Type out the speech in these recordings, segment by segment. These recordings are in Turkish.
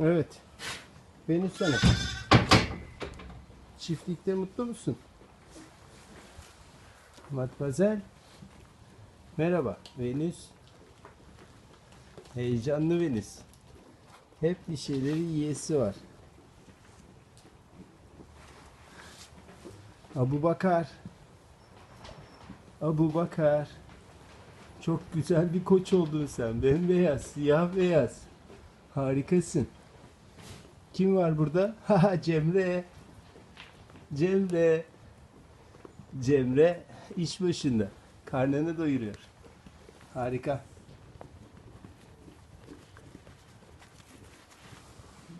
Evet. Venüs Hanım. Çiftlikte mutlu musun? Matmazel. Merhaba. Venüs. Heyecanlı Venüs. Hep bir şeyleri yiyesi var. Abu Bakar. Abu Bakar. Çok güzel bir koç oldun sen. Bembeyaz, siyah beyaz. Harikasın. Kim var burada? Cemre. Cemre. Cemre iş başında. Karnını doyuruyor. Harika.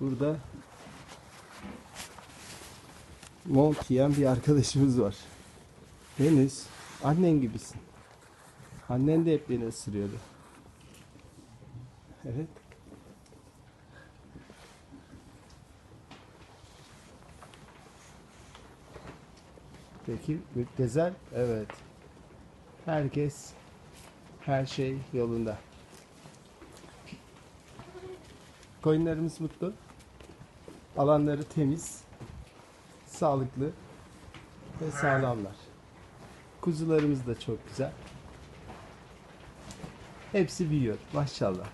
Burada mont giyen bir arkadaşımız var. Deniz, annen gibisin. Annen de hep beni ısırıyordu. Evet. Peki müptezel? Evet. Herkes, her şey yolunda. Koyunlarımız mutlu. Alanları temiz, sağlıklı ve sağlamlar. Kuzularımız da çok güzel. Hepsi büyüyor maşallah.